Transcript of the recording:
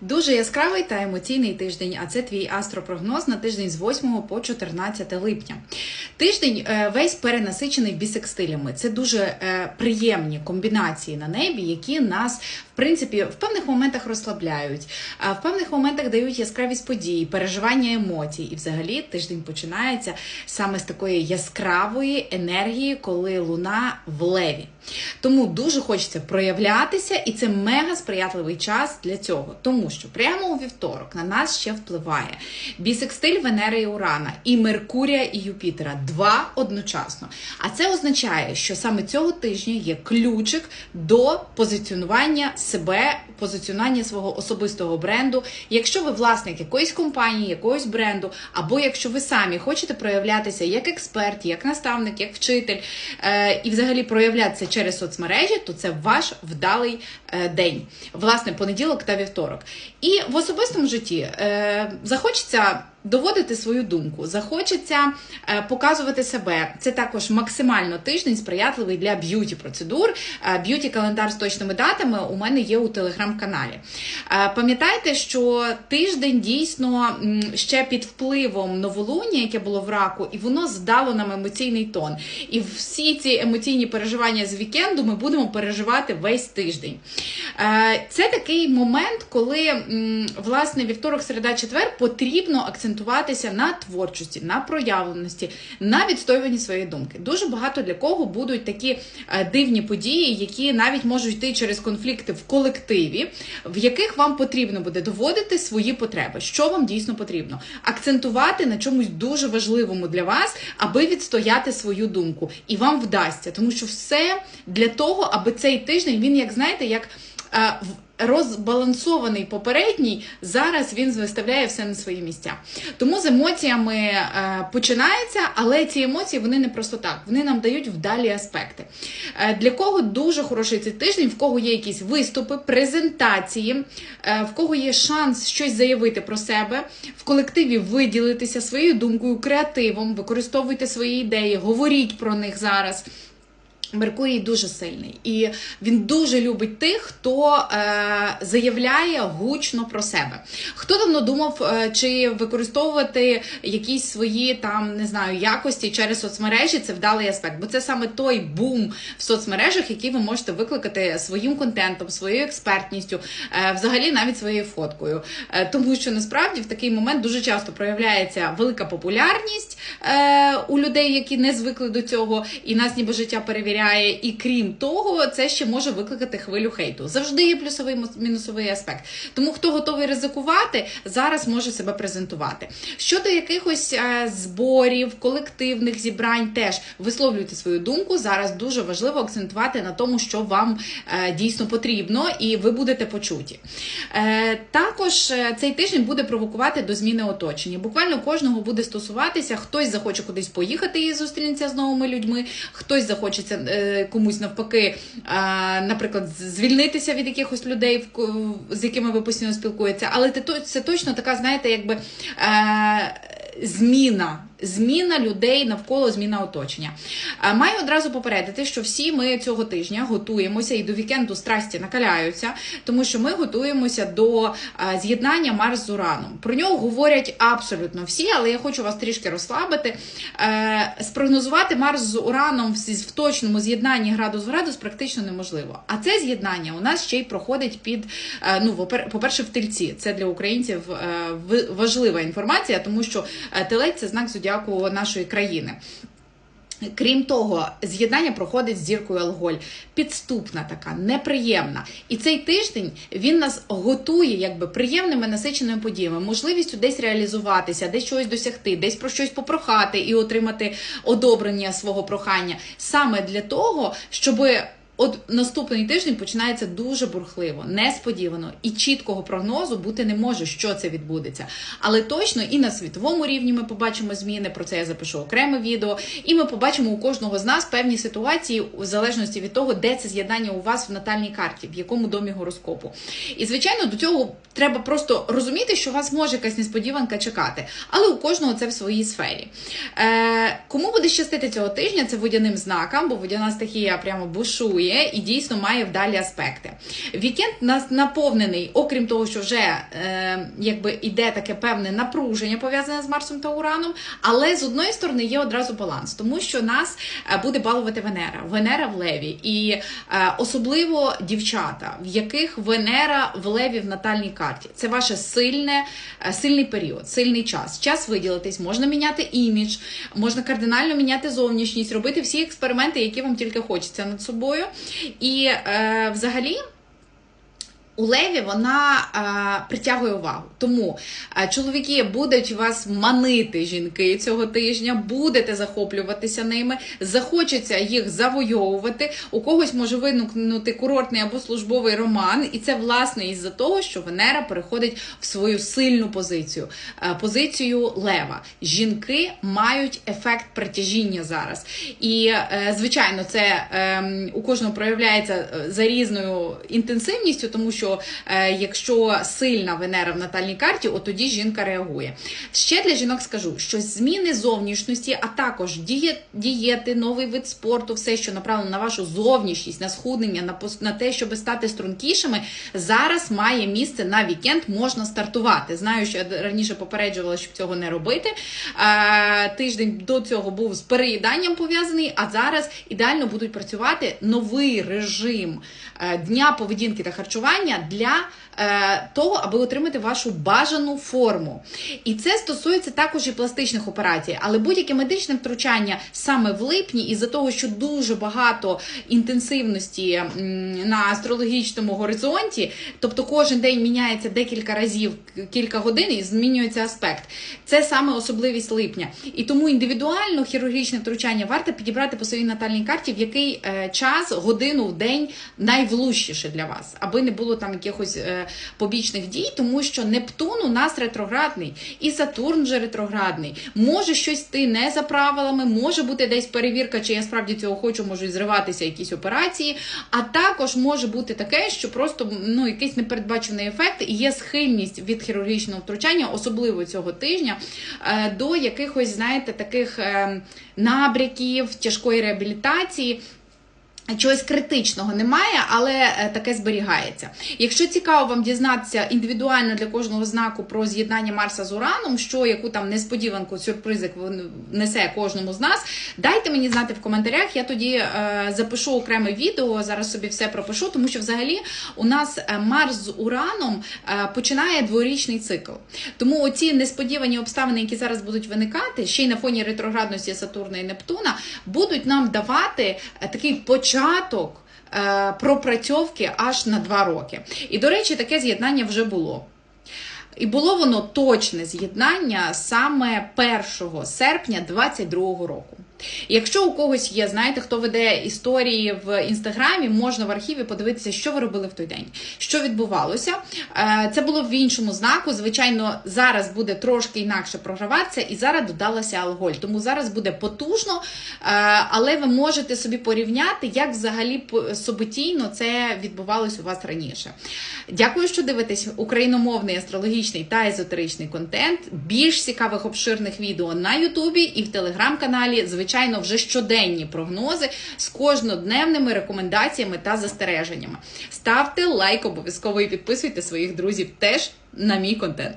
Дуже яскравий та емоційний тиждень, а це твій астропрогноз на тиждень з 8 по 14 липня. Тиждень е, весь перенасичений бісекстилями. Це дуже е, приємні комбінації на небі, які нас, в принципі, в певних моментах розслабляють, а в певних моментах дають яскравість подій, переживання емоцій. І взагалі тиждень починається саме з такої яскравої енергії, коли луна в леві. Тому дуже хочеться проявлятися, і це мега сприятливий час для цього, тому що прямо у вівторок на нас ще впливає бісекстиль Венери і Урана, і Меркурія і Юпітера. Два одночасно. А це означає, що саме цього тижня є ключик до позиціонування себе, позиціонування свого особистого бренду. Якщо ви власник якоїсь компанії, якогось бренду, або якщо ви самі хочете проявлятися як експерт, як наставник, як вчитель, е, і взагалі проявлятися через соцмережі, то це ваш вдалий е, день, власне, понеділок та вівторок. І в особистому житті е, захочеться. Доводити свою думку, захочеться е, показувати себе. Це також максимально тиждень сприятливий для б'юті процедур. Е, б'юті календар з точними датами у мене є у телеграм-каналі. Е, пам'ятайте, що тиждень дійсно ще під впливом новолуння, яке було в раку, і воно здало нам емоційний тон. І всі ці емоційні переживання з вікенду ми будемо переживати весь тиждень. Це такий момент, коли власне вівторок, середа, четвер потрібно акцентуватися на творчості, на проявленості, на відстоюванні своєї думки. Дуже багато для кого будуть такі е, дивні події, які навіть можуть йти через конфлікти в колективі, в яких вам потрібно буде доводити свої потреби, що вам дійсно потрібно, акцентувати на чомусь дуже важливому для вас, аби відстояти свою думку. І вам вдасться, тому що все для того, аби цей тиждень він, як знаєте, як. Розбалансований попередній, зараз він виставляє все на свої місця. Тому з емоціями е, починається, але ці емоції вони не просто так, вони нам дають вдалі аспекти. Е, для кого дуже хороший цей тиждень, в кого є якісь виступи, презентації, е, в кого є шанс щось заявити про себе, в колективі виділитися своєю думкою, креативом, використовуйте свої ідеї, говоріть про них зараз. Меркурій дуже сильний, і він дуже любить тих, хто е, заявляє гучно про себе. Хто давно думав, е, чи використовувати якісь свої там не знаю якості через соцмережі, це вдалий аспект, бо це саме той бум в соцмережах, який ви можете викликати своїм контентом, своєю експертністю, е, взагалі навіть своєю фоткою. Е, тому що насправді в такий момент дуже часто проявляється велика популярність е, у людей, які не звикли до цього, і нас ніби життя перевіряє. І крім того, це ще може викликати хвилю хейту. Завжди є плюсовий мінусовий аспект. Тому хто готовий ризикувати, зараз може себе презентувати. Щодо якихось е, зборів, колективних зібрань, теж висловлюйте свою думку. Зараз дуже важливо акцентувати на тому, що вам е, дійсно потрібно, і ви будете почуті. Е, також е, цей тиждень буде провокувати до зміни оточення. Буквально кожного буде стосуватися, хтось захоче кудись поїхати і зустрінеться з новими людьми, хтось захочеться е, комусь навпаки, е, наприклад, звільнитися від якихось людей, з якими ви постійно спілкуєтеся. Але це точно така, знаєте, якби. Е, Зміна, зміна людей навколо зміна оточення. Е, Маю одразу попередити, що всі ми цього тижня готуємося і до вікенду страсті накаляються, тому що ми готуємося до е, з'єднання Марс з Ураном. Про нього говорять абсолютно всі, але я хочу вас трішки розслабити. Е, Спрогнозувати Марс з Ураном в, точному з'єднанні градус в градус практично неможливо. А це з'єднання у нас ще й проходить під ну, попер- по-перше, в тельці. Це для українців важлива інформація, тому що телець це знак зодіаку нашої країни. Крім того, з'єднання проходить з зіркою Алголь. Підступна така, неприємна. І цей тиждень він нас готує якби приємними насиченими подіями, можливістю десь реалізуватися, десь чогось досягти, десь про щось попрохати і отримати одобрення свого прохання. Саме для того, щоби. От наступний тиждень починається дуже бурхливо, несподівано і чіткого прогнозу бути не може, що це відбудеться. Але точно і на світовому рівні ми побачимо зміни. Про це я запишу окреме відео. І ми побачимо у кожного з нас певні ситуації в залежності від того, де це з'єднання у вас в натальній карті, в якому домі гороскопу. І звичайно, до цього Треба просто розуміти, що вас може якась несподіванка чекати, але у кожного це в своїй сфері. Е, Кому буде щастити цього тижня, це водяним знакам, бо водяна стихія прямо бушує і дійсно має вдалі аспекти. Вікенд нас наповнений, окрім того, що вже е, якби іде таке певне напруження пов'язане з Марсом та Ураном, але з одної сторони є одразу баланс, тому що нас е, буде балувати Венера. Венера в Леві, і е, особливо дівчата, в яких Венера в Леві в натальній карті. Це ваше сильне, е, сильний період, сильний час. Час виділитись, можна міняти імідж, можна кардинально міняти зовнішність, робити всі експерименти, які вам тільки хочеться над собою. І е, взагалі. У Леві вона е, притягує увагу. Тому е, чоловіки будуть вас манити жінки цього тижня, будете захоплюватися ними, захочеться їх завойовувати. У когось може виникнути курортний або службовий роман, і це власне із-за того, що Венера переходить в свою сильну позицію, е, позицію лева. Жінки мають ефект притяжіння зараз. І, е, звичайно, це е, у кожного проявляється за різною інтенсивністю, тому що е, якщо сильна Венера в натальній карті, от тоді жінка реагує. Ще для жінок скажу, що зміни зовнішності, а також дієти, новий вид спорту, все, що направлено на вашу зовнішність, на схуднення, на, на те, щоб стати стрункішими, зараз має місце на вікенд, можна стартувати. Знаю, що я раніше попереджувала, щоб цього не робити. Е, тиждень до цього був з переїданням пов'язаний, а зараз ідеально будуть працювати новий режим е, дня поведінки та харчування для е, того, аби отримати вашу бажану форму. І це стосується також і пластичних операцій, але будь-яке медичне втручання саме в липні, із-за того, що дуже багато інтенсивності на астрологічному горизонті, тобто кожен день міняється декілька разів, кілька годин і змінюється аспект. Це саме особливість липня. І тому індивідуально хірургічне втручання варто підібрати по своїй натальній карті, в який е, час, годину в день найвлущіше для вас, аби не було там якихось е, побічних дій, тому що Нептун у нас ретроградний, і Сатурн вже ретроградний. Може щось йти не за правилами, може бути десь перевірка, чи я справді цього хочу, можуть зриватися якісь операції. А також може бути таке, що просто ну якийсь непередбачений ефект і є схильність від хірургічного втручання, особливо цього тижня, е, до якихось, знаєте, таких е, набряків, тяжкої реабілітації. Чогось критичного немає, але е, таке зберігається. Якщо цікаво вам дізнатися індивідуально для кожного знаку про з'єднання Марса з Ураном, що яку там несподіванку, сюрпризик несе кожному з нас, дайте мені знати в коментарях. Я тоді е, запишу окреме відео. Зараз собі все пропишу, тому що взагалі у нас е, Марс з Ураном е, починає дворічний цикл. Тому оці несподівані обставини, які зараз будуть виникати, ще й на фоні ретроградності Сатурна і Нептуна, будуть нам давати е, такий початок е, пропрацьовки аж на два роки. І, до речі, таке з'єднання вже було. І було воно точне з'єднання саме 1 серпня 2022 року. Якщо у когось є, знаєте, хто веде історії в інстаграмі, можна в архіві подивитися, що ви робили в той день, що відбувалося. Е, Це було в іншому знаку. Звичайно, зараз буде трошки інакше програватися, і зараз додалася алголь. Тому зараз буде потужно, е, але ви можете собі порівняти, як взагалі по- це відбувалось у вас раніше. Дякую, що дивитесь україномовний астрологічний та езотеричний контент. Більш цікавих обширних відео на Ютубі і в телеграм-каналі. Звичайно, вже щоденні прогнози з кожнодневними рекомендаціями та застереженнями. Ставте лайк обов'язково і підписуйте своїх друзів теж на мій контент.